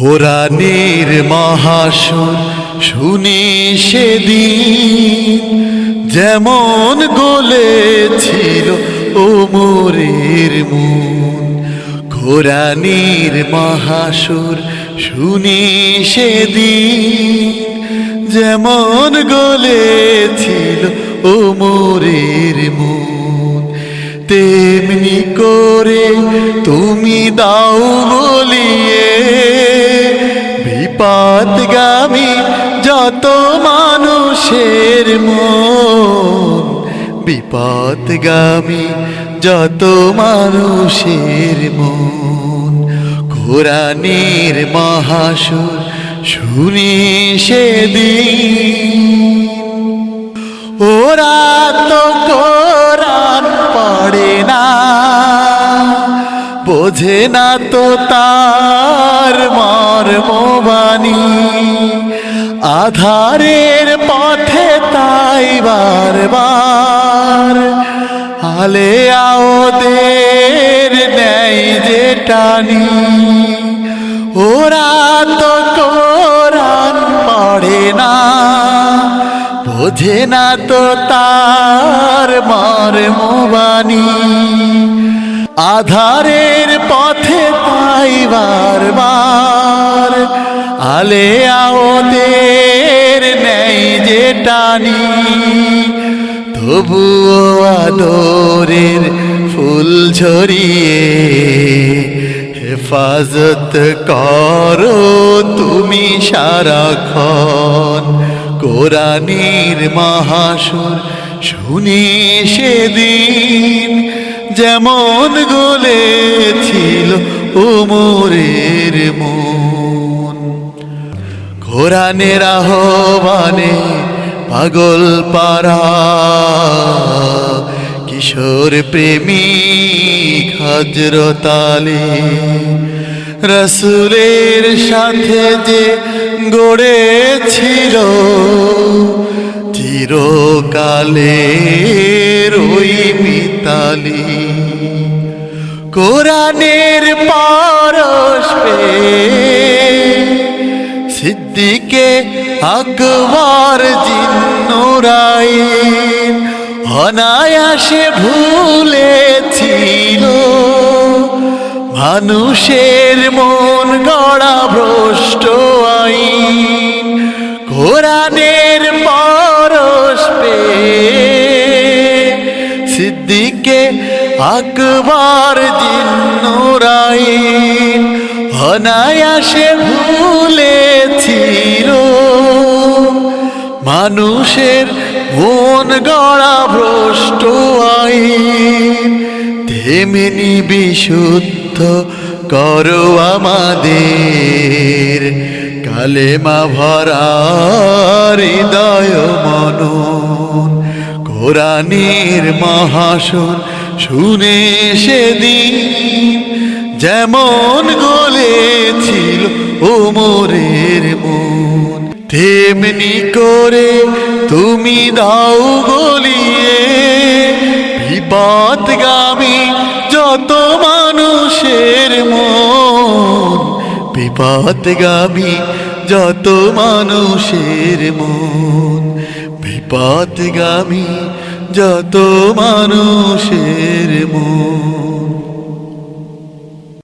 কোরআনের মহাসুর শুনি সেদিন, যেমন গলেছিল ও মোরের মন। কোরআনের মহাসুর শুনি সেদিন, যেমন গলেছিল ও মোরের মন। তেমনি করে তুমি দাও বলিয়ে বিপদগামী যত মানুষের মন, বিপদগামী যত মানুষের মন। কোরআনের মহাসুর শুনি সেদিন। ওরা তো কোরআন পড়ে না, বোঝে না তো তার মর্মবাণী আধারের পথে তাই বারবার আলে আওদের নেই যে টানি। ওরা তো কোরআন পড়ে না, বোঝে না তো তার মর্মবাণী আধারের পথে তাই আলে আওদের নেই যে টানি, তবুও আদরের ফুল ঝরিয়ে হেফাজত করো তুমি সারাক্ষণ। কোরআনের মহাসুর শুনি সেদিন, যেমন গলেছিল ওমরের কোরআনের আহ্বানে পাগল পারা কিশোর প্রেমী হজরতালে রসুলের সাথে যে গড়েছিল চিরকালের ওই মিতালি। কোরআনের পরশ পেয়ে সিদ্দিকে আকবর জিন্নুরাইন, অনায়াসে ভুলেছিল। মানুষের মন গড়া ভ্রষ্ট আইন, কোরআনের পরশ পেয়ে সিদ্দিকে আকবর জিন্নুরাইন, অনায়াসে ভুলেছিল মানুষের মন গড়া ভ্রষ্ট আইন। তেমনি বিশুদ্ধ করো আমাদের। কালেমা ভরা হৃদয় মনন। কোরআনের মহাসুর শুনে সেদিন যেমন গলেছিল ওমরের মন। তেমনি করে তুমি দাও গলিয়ে। বিপদগামী যত মানুষের মন, বিপদগামী যত মানুষের মন, বিপদগামী যত মানুষের মন।